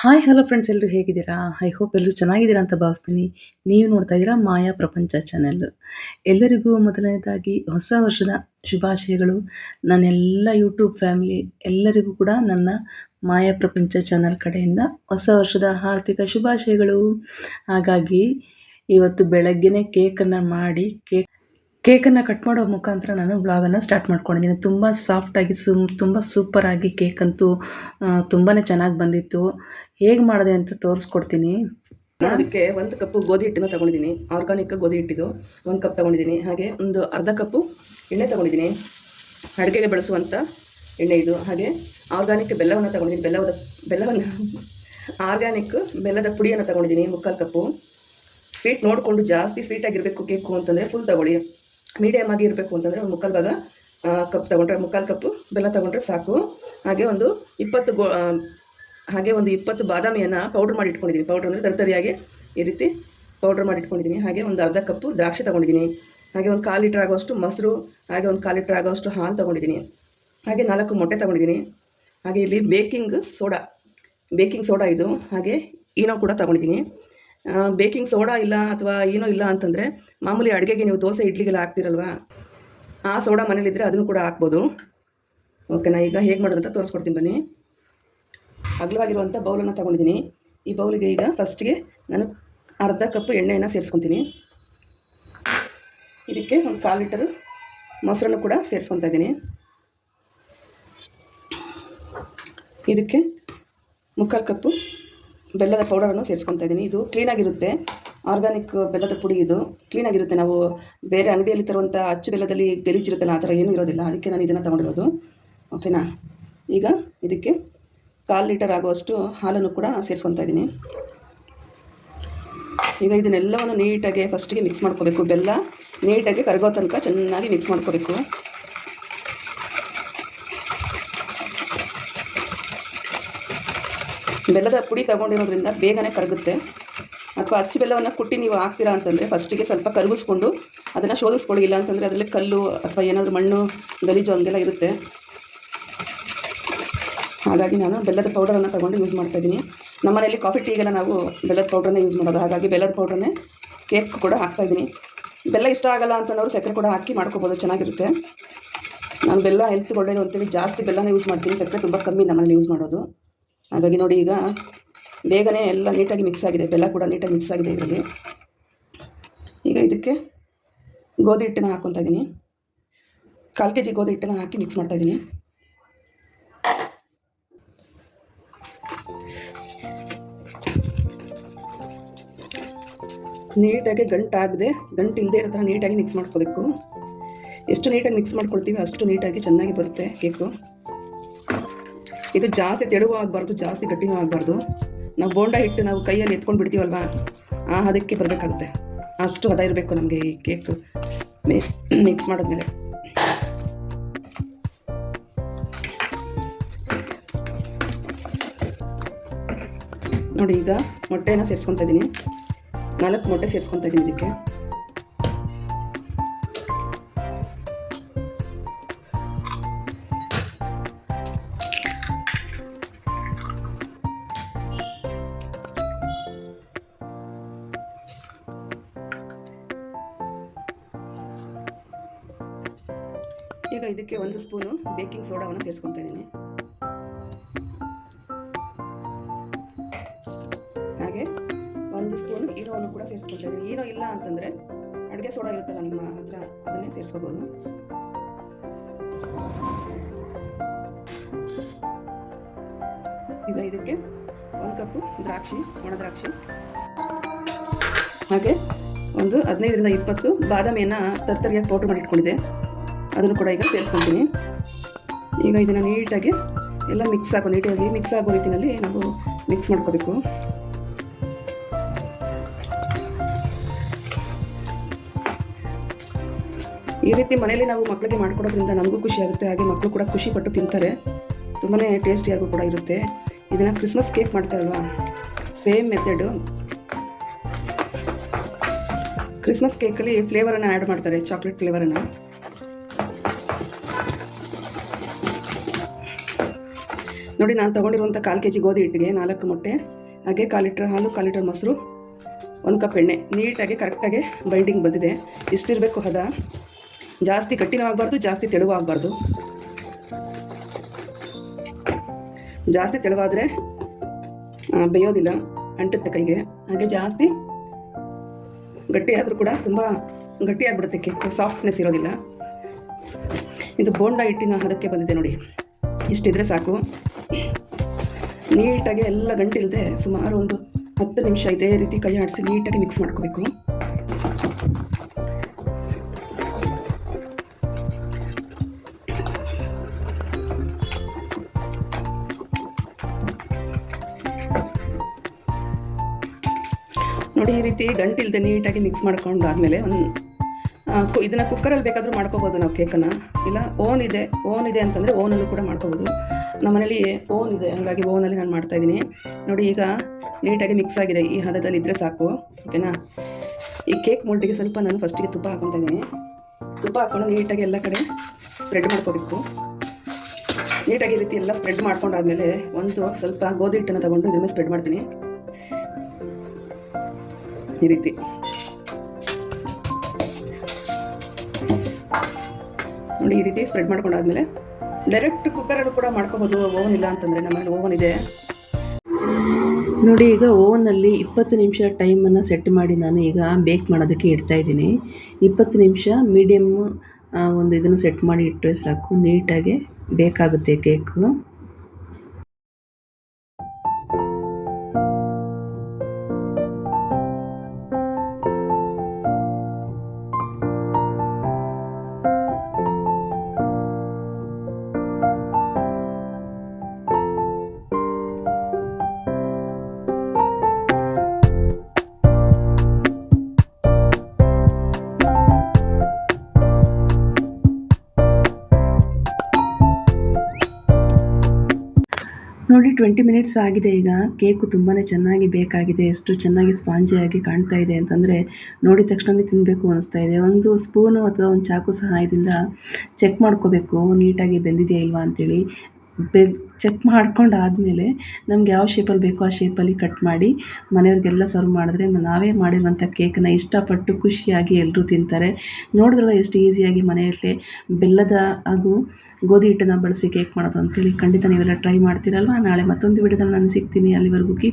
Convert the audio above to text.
Hi hello friends ಎಲ್ಲರೂ ಹೇಗಿದ್ದೀರಾ? I hope ಎಲ್ಲರೂ ಚೆನ್ನಾಗಿದ್ದೀರಾ ಅಂತ ಭಾವಿಸ್ತೀನಿ. ನೀವು ನೋಡ್ತಾ ಇದ್ದೀರಾ ಮಾಯಾ ಪ್ರಪಂಚ ಚಾನೆಲ್ ಎಲ್ಲರಿಗೂ ಮೊದಲನೇದಾಗಿ ಹೊಸ ವರ್ಷದ ಶುಭಾಶಯಗಳು. ನನ್ನೆಲ್ಲ ಯೂಟ್ಯೂಬ್ ಫ್ಯಾಮಿಲಿ ಎಲ್ಲರಿಗೂ ಕೂಡ ನನ್ನ ಮಾಯಾ ಪ್ರಪಂಚ ಚಾನೆಲ್ ಕಡೆಯಿಂದ ಹೊಸ ವರ್ಷದ ಆರ್ಥಿಕ ಶುಭಾಶಯಗಳು. ಹಾಗಾಗಿ ಇವತ್ತು ಬೆಳಗ್ಗೆನೇ ಕೇಕನ್ನು ಮಾಡಿ ಕೇಕ್ ಕೇಕನ್ನು ಕಟ್ ಮಾಡೋ ಮುಖಾಂತರ ನಾನು ವ್ಲಾಗನ್ನು ಸ್ಟಾರ್ಟ್ ಮಾಡ್ಕೊಂಡಿದ್ದೀನಿ. ತುಂಬ ಸಾಫ್ಟಾಗಿ ಸುಮ್, ತುಂಬ ಸೂಪರಾಗಿ ಕೇಕ್ ಅಂತೂ ತುಂಬಾ ಚೆನ್ನಾಗಿ ಬಂದಿತ್ತು. ಹೇಗೆ ಮಾಡಿದೆ ಅಂತ ತೋರಿಸ್ಕೊಡ್ತೀನಿ. ಅದಕ್ಕೆ ಒಂದು ಕಪ್ಪು ಗೋಧಿ ಹಿಟ್ಟನ್ನು ತಗೊಂಡಿದ್ದೀನಿ. ಆರ್ಗಾನಿಕ್ ಗೋಧಿ ಹಿಟ್ಟಿದು. ಒಂದು ಕಪ್ ತಗೊಂಡಿದ್ದೀನಿ. ಹಾಗೆ ಒಂದು ಅರ್ಧ ಕಪ್ಪು ಎಣ್ಣೆ ತಗೊಂಡಿದ್ದೀನಿ. ಅಡುಗೆಗೆ ಬಳಸುವಂಥ ಎಣ್ಣೆ ಇದು. ಹಾಗೆ ಆರ್ಗಾನಿಕ್ ಬೆಲ್ಲವನ್ನು ತಗೊಂಡಿದ್ದೀನಿ. ಬೆಲ್ಲದ ಬೆಲ್ಲವನ್ನು ಆರ್ಗ್ಯಾನಿಕ್ ಬೆಲ್ಲದ ಪುಡಿಯನ್ನು ತಗೊಂಡಿದ್ದೀನಿ. ಮುಕ್ಕಾಲು ಕಪ್ಪು. ಸ್ವೀಟ್ ನೋಡಿಕೊಂಡು ಜಾಸ್ತಿ ಸ್ವೀಟಾಗಿರಬೇಕು ಕೇಕು ಅಂತಂದರೆ ಫುಲ್ ತಗೊಳ್ಳಿ. ಮೀಡಿಯಮ್ ಆಗಿ ಇರಬೇಕು ಅಂತಂದರೆ ಒಂದು ಮುಕ್ಕಾಲು ಭಾಗ ಕಪ್ ತಗೊಂಡ್ರೆ ಮುಕ್ಕಾಲು ಕಪ್ಪು, ಬೆಲ್ಲ ತಗೊಂಡ್ರೆ ಸಾಕು. ಹಾಗೆ ಒಂದು ಇಪ್ಪತ್ತು ಗೋ ಹಾಗೆ ಒಂದು ಇಪ್ಪತ್ತು ಬಾದಾಮಿಯನ್ನು ಪೌಡ್ರ್ ಮಾಡಿ ಇಟ್ಕೊಂಡಿದ್ದೀನಿ ಪೌಡ್ರ್ ಅಂದರೆ ತರತರಿಯಾಗಿ ಈ ರೀತಿ ಪೌಡ್ರ್ ಮಾಡಿ ಇಟ್ಕೊಂಡಿದ್ದೀನಿ ಹಾಗೆ ಒಂದು ಅರ್ಧ ಕಪ್ಪು ದ್ರಾಕ್ಷಿ ತಗೊಂಡಿದ್ದೀನಿ ಹಾಗೆ ಒಂದು ಕಾಲು ಲೀಟ್ರ್ ಆಗೋಷ್ಟು ಮೊಸರು, ಹಾಗೆ ಒಂದು ಕಾಲು ಲೀಟ್ರ್ ಆಗೋಷ್ಟು ಹಾಲು ತಗೊಂಡಿದ್ದೀನಿ ಹಾಗೆ ನಾಲ್ಕು ಮೊಟ್ಟೆ ತಗೊಂಡಿದ್ದೀನಿ ಹಾಗೆ ಇಲ್ಲಿ ಬೇಕಿಂಗ್ ಸೋಡಾ ಬೇಕಿಂಗ್ ಸೋಡಾ ಇದು. ಹಾಗೆ ಈನೋ ಕೂಡ ತಗೊಂಡಿದ್ದೀನಿ ಬೇಕಿಂಗ್ ಸೋಡಾ ಇಲ್ಲ ಅಥವಾ ಏನೋ ಇಲ್ಲ ಅಂತಂದರೆ ಮಾಮೂಲಿ ಅಡುಗೆಗೆ ನೀವು ದೋಸೆ ಇಡ್ಲಿಗೆಲ್ಲ ಹಾಕ್ತಿರಲ್ವಾ? ಆ ಸೋಡಾ ಮನೇಲಿದ್ದರೆ ಅದನ್ನು ಕೂಡ ಹಾಕ್ಬೋದು. ಓಕೆನಾ ಈಗ ಹೇಗೆ ಮಾಡೋದು ಅಂತ ತೋರಿಸ್ಕೊಡ್ತೀನಿ ಬನ್ನಿ. ಅಗಲವಾಗಿರುವಂಥ ಬೌಲನ್ನು ತಗೊಂಡಿದ್ದೀನಿ. ಈ ಬೌಲಿಗೆ ಈಗ ಫಸ್ಟಿಗೆ ನಾನು ಅರ್ಧ ಕಪ್ ಎಣ್ಣೆಯನ್ನು ಸೇರಿಸ್ಕೊತೀನಿ. ಇದಕ್ಕೆ ಒಂದು ಕಾಲು ಲೀಟರು ಮೊಸರನ್ನು ಕೂಡ ಸೇರಿಸ್ಕೊತಾ ಇದ್ದೀನಿ. ಇದಕ್ಕೆ ಮುಕ್ಕಾಲು ಕಪ್ಪು ಬೆಲ್ಲದ ಪೌಡರನ್ನು ಸೇರಿಸ್ಕೊತಾ ಇದ್ದೀನಿ. ಇದು ಕ್ಲೀನಾಗಿರುತ್ತೆ ಆರ್ಗಾನಿಕ್ ಬೆಲ್ಲದ ಪುಡಿ ಇದು. ಕ್ಲೀನಾಗಿರುತ್ತೆ ನಾವು ಬೇರೆ ಅಂಗಡಿಯಲ್ಲಿ ತರುವಂಥ ಅಚ್ಚು ಬೆಲ್ಲದಲ್ಲಿ ಗಲೀಜಿರುತ್ತಲ್ಲ ಆ ಥರ ಏನೂ ಇರೋದಿಲ್ಲ. ಅದಕ್ಕೆ ನಾನು ಇದನ್ನು ತೊಗೊಂಡಿರೋದು. ಓಕೆನಾ ಈಗ ಇದಕ್ಕೆ ಕಾಲು ಲೀಟರ್ ಆಗುವಷ್ಟು ಹಾಲನ್ನು ಕೂಡ ಸೇರಿಸ್ಕೊತಾ ಇದ್ದೀನಿ. ಈಗ ಇದನ್ನೆಲ್ಲವನ್ನು ನೀಟಾಗಿ ಫಸ್ಟಿಗೆ ಮಿಕ್ಸ್ ಮಾಡ್ಕೋಬೇಕು. ಬೆಲ್ಲ ನೀಟಾಗಿ ಕರಗೋ ತನಕ ಚೆನ್ನಾಗಿ ಮಿಕ್ಸ್ ಮಾಡ್ಕೋಬೇಕು. ಬೆಲ್ಲದ ಪುಡಿ ತಗೊಂಡಿರೋದ್ರಿಂದ ಬೇಗನೆ ಕರಗುತ್ತೆ. ಅಥವಾ ಅಚ್ಚು ಬೆಲ್ಲವನ್ನು ಕುಟ್ಟಿ ನೀವು ಹಾಕ್ತೀರಾ ಅಂತಂದರೆ ಫಸ್ಟಿಗೆ ಸ್ವಲ್ಪ ಕರಗಿಸ್ಕೊಂಡು ಅದನ್ನು ಶೋಧಿಸ್ಕೊಳ್ಳಿ. ಇಲ್ಲ ಅಂತಂದರೆ ಅದರಲ್ಲಿ ಕಲ್ಲು ಅಥವಾ ಏನಾದರೂ ಮಣ್ಣು, ಗಲೀಜು ಹಂಗೆಲ್ಲ ಇರುತ್ತೆ. ಹಾಗಾಗಿ ನಾನು ಬೆಲ್ಲದ ಪೌಡರನ್ನು ತಗೊಂಡು ಯೂಸ್ ಮಾಡ್ತಾಯಿದ್ದೀನಿ ನಮ್ಮನೆಯಲ್ಲಿ ಕಾಫಿ ಟೀಗೆಲ್ಲ ನಾವು ಬೆಲ್ಲದ ಪೌಡ್ರನ್ನೇ ಯೂಸ್ ಮಾಡೋದು. ಹಾಗಾಗಿ ಬೆಲ್ಲದ ಪೌಡ್ರನ್ನೇ ಕೇಕ್ ಕೂಡ ಹಾಕ್ತಾಯಿದ್ದೀನಿ ಬೆಲ್ಲ ಇಷ್ಟ ಆಗಲ್ಲ ಅಂತಂದವರು ಸಕ್ಕರೆ ಕೂಡ ಹಾಕಿ ಮಾಡ್ಕೋಬೋದು, ಚೆನ್ನಾಗಿರುತ್ತೆ. ನಾನು ಬೆಲ್ಲ ಹೆಲ್ತ್ ಒಳ್ಳೆಯದು ಅಂತೇಳಿ ಜಾಸ್ತಿ ಬೆಲ್ಲನೇ ಯೂಸ್ ಮಾಡ್ತೀನಿ. ಸಕ್ಕರೆ ತುಂಬ ಕಮ್ಮಿ ನಮ್ಮನೇಲಿ ಯೂಸ್ ಮಾಡೋದು. ಹಾಗಾಗಿ ನೋಡಿ ಈಗ ಬೇಗನೆ ಎಲ್ಲ ನೀಟಾಗಿ ಮಿಕ್ಸ್ ಆಗಿದೆ, ಬೆಲ್ಲ ಕೂಡ ನೀಟಾಗಿ ಮಿಕ್ಸ್ ಆಗಿದೆ ಇದರಲ್ಲಿ. ಈಗ ಇದಕ್ಕೆ ಗೋಧಿ ಹಿಟ್ಟನ್ನ ಹಾಕ್ಕೊತಾ ಇದ್ದೀನಿ. ಕಾಲು ಕೆ ಜಿ ಗೋಧಿ ಹಿಟ್ಟನ್ನ ಹಾಕಿ ಮಿಕ್ಸ್ ಮಾಡ್ತಾ ಇದ್ದೀನಿ. ನೀಟಾಗಿ ಗಂಟಾಗದೆ ಗಂಟು ಇಲ್ಲದೆ ಇರೋ ಥರ ನೀಟಾಗಿ ಮಿಕ್ಸ್ ಮಾಡ್ಕೋಬೇಕು. ಎಷ್ಟು ನೀಟಾಗಿ ಮಿಕ್ಸ್ ಮಾಡ್ಕೊಳ್ತೀವಿ ಅಷ್ಟು ನೀಟಾಗಿ ಚೆನ್ನಾಗಿ ಬರುತ್ತೆ ಕೇಕು ಇದು ಜಾಸ್ತಿ ತೆಳುವ ಆಗಬಾರ್ದು, ಜಾಸ್ತಿ ಗಟ್ಟಿನೂ ಆಗಬಾರ್ದು. ನಾವು ಬೋಂಡ ಹಿಟ್ಟು ನಾವು ಕೈಯಲ್ಲಿ ಎತ್ಕೊಂಡು ಬಿಡ್ತೀವಲ್ವಾ? ಆ ಹದಕ್ಕೆ ಬರಬೇಕಾಗುತ್ತೆ. ಅಷ್ಟು ಹದ ಇರಬೇಕು ನಮಗೆ ಈ ಕೇಕ್ ಮಿಕ್ಸ್ ಮಾಡಿದ್ಮೇಲೆ. ನೋಡಿ ಈಗ ಮೊಟ್ಟೆನ ಸೇರಿಸ್ಕೊತಾ ಇದ್ದೀನಿ ನಾಲ್ಕು ಮೊಟ್ಟೆ ಸೇರಿಸ್ಕೊತಾ ಇದ್ದೀನಿ ಇದಕ್ಕೆ. ಈಗ ಇದಕ್ಕೆ ಒಂದು ಸ್ಪೂನು ಬೇಕಿಂಗ್ ಸೋಡಾವನ್ನು ಸೇರಿಸ್ಕೊತಾ ಇದ್ದೀನಿ. ಹಾಗೆ ಒಂದು ಸ್ಪೂನು ಈನೋವನ್ನು ಕೂಡ ಸೇರಿಸ್ಕೊತಾ ಇದ್ದೀನಿ. ಈರೋ ಇಲ್ಲ ಅಂತಂದರೆ ಅಡುಗೆ ಸೋಡಾ ಇರುತ್ತಲ್ಲ ನಿಮ್ಮ ಹತ್ರ, ಅದನ್ನೇ ಸೇರಿಸ್ಕೋಬೋದು. ಈಗ ಇದಕ್ಕೆ ಒಂದು ಕಪ್ಪು ದ್ರಾಕ್ಷಿ, ಒಣ ದ್ರಾಕ್ಷಿ. ಹಾಗೆ ಒಂದು ಹದಿನೈದರಿಂದ ಇಪ್ಪತ್ತು ಬಾದಾಮಿಯನ್ನು ತರ್ತರಿಯಾಗಿ ಪೌಡ್ರ್ ಮಾಡಿ ಇಟ್ಕೊಂಡಿದ್ದೆ. ಅದನ್ನು ಕೂಡ ಈಗ ಸೇರಿಸ್ಕೊತೀನಿ ಈಗ ಇದನ್ನು ನೀಟಾಗಿ ಎಲ್ಲ ಮಿಕ್ಸ್ ಆಗೋ ನೀಟಾಗಿ ಮಿಕ್ಸ್ ಆಗೋ ರೀತಿಯಲ್ಲಿ ನಾವು ಮಿಕ್ಸ್ ಮಾಡ್ಕೋಬೇಕು. ಈ ರೀತಿ ಮನೆಯಲ್ಲಿ ನಾವು ಮಕ್ಕಳಿಗೆ ಮಾಡಿಕೊಡೋದ್ರಿಂದ ನಮಗೂ ಖುಷಿ ಆಗುತ್ತೆ, ಹಾಗೆ ಮಕ್ಕಳು ಕೂಡ ಖುಷಿ ಪಟ್ಟು ತಿಂತಾರೆ. ತುಂಬಾ ಟೇಸ್ಟಿಯಾಗೂ ಕೂಡ ಇರುತ್ತೆ. ಇದನ್ನು ಕ್ರಿಸ್ಮಸ್ ಕೇಕ್ ಮಾಡ್ತಾರಲ್ವಾ ಸೇಮ್ ಮೆಥಡು ಕ್ರಿಸ್ಮಸ್ ಕೇಕಲ್ಲಿ ಫ್ಲೇವರನ್ನು ಆ್ಯಡ್ ಮಾಡ್ತಾರೆ ಚಾಕ್ಲೇಟ್ ಫ್ಲೇವರನ್ನು ನೋಡಿ ನಾನು ತೊಗೊಂಡಿರುವಂಥ ಕಾಲು ಕೆ ಜಿ ಗೋಧಿ ಹಿಟ್ಟಿಗೆ ನಾಲ್ಕು ಮೊಟ್ಟೆ, ಹಾಗೆ ಕಾಲು ಲೀಟ್ರ್ ಹಾಲು, ಕಾಲು ಲೀಟ್ರ್ ಮೊಸರು, ಒಂದು ಕಪ್ ಎಣ್ಣೆ. ನೀಟಾಗಿ ಕರೆಕ್ಟಾಗಿ ಬೈಂಡಿಂಗ್ ಬಂದಿದೆ. ಇಷ್ಟಿರಬೇಕು ಹದ? ಜಾಸ್ತಿ ಗಟ್ಟಿನೂ ಆಗಬಾರ್ದು ಜಾಸ್ತಿ ತೆಳುವು ಆಗಬಾರ್ದು ಜಾಸ್ತಿ ತೆಳುವಾದರೆ ಬೇಯೋದಿಲ್ಲ, ಅಂಟುತ್ತೆ ಕೈಗೆ. ಹಾಗೆ ಜಾಸ್ತಿ ಗಟ್ಟಿಯಾದರೂ ಕೂಡ ತುಂಬ ಗಟ್ಟಿ ಆಗಿಬಿಡುತ್ತೆ ಕೇಕು ಸಾಫ್ಟ್ನೆಸ್ ಇರೋದಿಲ್ಲ. ಇದು ಬೋಂಡ ಹಿಟ್ಟಿನ ಹದಕ್ಕೆ ಬಂದಿದೆ ನೋಡಿ. ಇಷ್ಟಿದ್ರೆ ಸಾಕು. ನೀಟಾಗಿ ಎಲ್ಲ ಗಂಟಿಲ್ಲದೆ ಸುಮಾರು ಒಂದು ಹತ್ತು ನಿಮಿಷ ಇದೇ ರೀತಿ ಕೈ ಆಡಿಸಿ ನೀಟಾಗಿ ಮಿಕ್ಸ್ ಮಾಡ್ಕೋಬೇಕು. ನೋಡಿ ಈ ರೀತಿ ಗಂಟಿಲ್ದೆ ನೀಟಾಗಿ ಮಿಕ್ಸ್ ಮಾಡ್ಕೊಂಡು ಆದಮೇಲೆ ಒಂದು ಇದನ್ನು ಕುಕ್ಕರಲ್ಲಿ ಬೇಕಾದರೂ ಮಾಡ್ಕೋಬೋದು ನಾವು ಕೇಕನ್ನು ಇಲ್ಲ ಓನ್ ಇದೆ ಓನ್ ಇದೆ ಅಂತಂದರೆ ಓನಲ್ಲೂ ಕೂಡ ಮಾಡ್ಕೋಬೋದು. ನಮ್ಮ ಮನೇಲಿ ಓನ್ ಇದೆ, ಹಾಗಾಗಿ ಓನಲ್ಲಿ ನಾನು ಮಾಡ್ತಾಯಿದ್ದೀನಿ ನೋಡಿ, ಈಗ ನೀಟಾಗಿ ಮಿಕ್ಸ್ ಆಗಿದೆ. ಈ ಹದದಲ್ಲಿ ಇದ್ದರೆ ಸಾಕು ಓಕೆನಾ ಈ ಕೇಕ್ ಮೋಲ್ಟಿಗೆ ಸ್ವಲ್ಪ ನಾನು ಫಸ್ಟಿಗೆ ತುಪ್ಪ ಹಾಕೊತಾ ಇದ್ದೀನಿ. ತುಪ್ಪ ಹಾಕ್ಕೊಂಡು ನೀಟಾಗಿ ಎಲ್ಲ ಕಡೆ ಸ್ಪ್ರೆಡ್ ಮಾಡ್ಕೋಬೇಕು. ನೀಟಾಗಿ ಈ ರೀತಿ ಎಲ್ಲ ಸ್ಪ್ರೆಡ್ ಮಾಡ್ಕೊಂಡಾದ್ಮೇಲೆ ಒಂದು ಸ್ವಲ್ಪ ಗೋಧಿ ಹಿಟ್ಟನ್ನು ತಗೊಂಡು ಇದ್ರ ಸ್ಪ್ರೆಡ್ ಮಾಡ್ತೀನಿ. ಈ ರೀತಿ. ನೋಡಿ ಈ ರೀತಿ ಸ್ಪ್ರೆಡ್ ಮಾಡ್ಕೊಂಡಾದ್ಮೇಲೆ ಡೈರೆಕ್ಟ್ ಕುಕ್ಕರಲ್ಲೂ ಕೂಡ ಮಾಡ್ಕೋಬೋದು ಓವನ್ ಇಲ್ಲ ಅಂತಂದರೆ ನಮ್ಮಲ್ಲಿ ಓವನ್ ಇದೆ. ನೋಡಿ, ಈಗ ಓವನಲ್ಲಿ ಇಪ್ಪತ್ತು ನಿಮಿಷ ಟೈಮನ್ನು ಸೆಟ್ ಮಾಡಿ ನಾನು ಈಗ ಬೇಕ್ ಮಾಡೋದಕ್ಕೆ ಇಡ್ತಾ ಇದ್ದೀನಿ. ಇಪ್ಪತ್ತು ನಿಮಿಷ ಮೀಡಿಯಮ್ ಒಂದು ಇದನ್ನು ಸೆಟ್ ಮಾಡಿ ಇಟ್ಟರೆ ಸಾಕು ನೀಟಾಗಿ ಬೇಕಾಗುತ್ತೆ ಕೇಕು ಟ್ವೆಂಟಿ ಮಿನಿಟ್ಸ್ ಆಗಿದೆ ಈಗ. ಕೇಕು ತುಂಬಾ ಚೆನ್ನಾಗಿ ಬೇಕಾಗಿದೆ. ಎಷ್ಟು ಚೆನ್ನಾಗಿ ಸ್ಪಾಂಜಿಯಾಗಿ ಕಾಣ್ತಾ ಇದೆ ಅಂತಂದರೆ ನೋಡಿದ ತಕ್ಷಣನೇ ತಿನ್ನಬೇಕು ಅನಿಸ್ತಾ ಇದೆ. ಒಂದು ಸ್ಪೂನು ಅಥವಾ ಒಂದು ಚಾಕು ಸಹಾಯದಿಂದ ಚೆಕ್ ಮಾಡ್ಕೋಬೇಕು. ನೀಟಾಗಿ ಬೆಂದಿದೆಯಾ ಇಲ್ವಾ ಅಂತೇಳಿ. ಬೆ ಚೆಕ್ ಮಾಡ್ಕೊಂಡು ಆದಮೇಲೆ ನಮ್ಗೆ ಯಾವ ಶೇಪಲ್ಲಿ ಬೇಕೋ ಆ ಶೇಪಲ್ಲಿ ಕಟ್ ಮಾಡಿ ಮನೆಯವ್ರಿಗೆಲ್ಲ ಸರ್ವ್ ಮಾಡಿದ್ರೆ ನಾವೇ ಮಾಡಿರುವಂಥ ಕೇಕನ್ನ ಇಷ್ಟಪಟ್ಟು ಖುಷಿಯಾಗಿ ಎಲ್ಲರೂ ತಿಂತಾರೆ. ನೋಡಿದ್ರಲ್ಲ ಎಷ್ಟು ಈಸಿಯಾಗಿ ಮನೆಯಲ್ಲೇ ಬೆಲ್ಲದ ಹಾಗೂ ಗೋಧಿ ಹಿಟ್ಟನ್ನು ಬಳಸಿ ಕೇಕ್ ಮಾಡೋದು ಅಂತೇಳಿ ಖಂಡಿತ ನೀವೆಲ್ಲ ಟ್ರೈ ಮಾಡ್ತೀರಲ್ವಾ? ನಾಳೆ ಮತ್ತೊಂದು ವಿಡಿಯೋದಲ್ಲಿ ನಾನು ಸಿಗ್ತೀನಿ ಅಲ್ಲಿವರೆಗೂ. ಕೀಪ್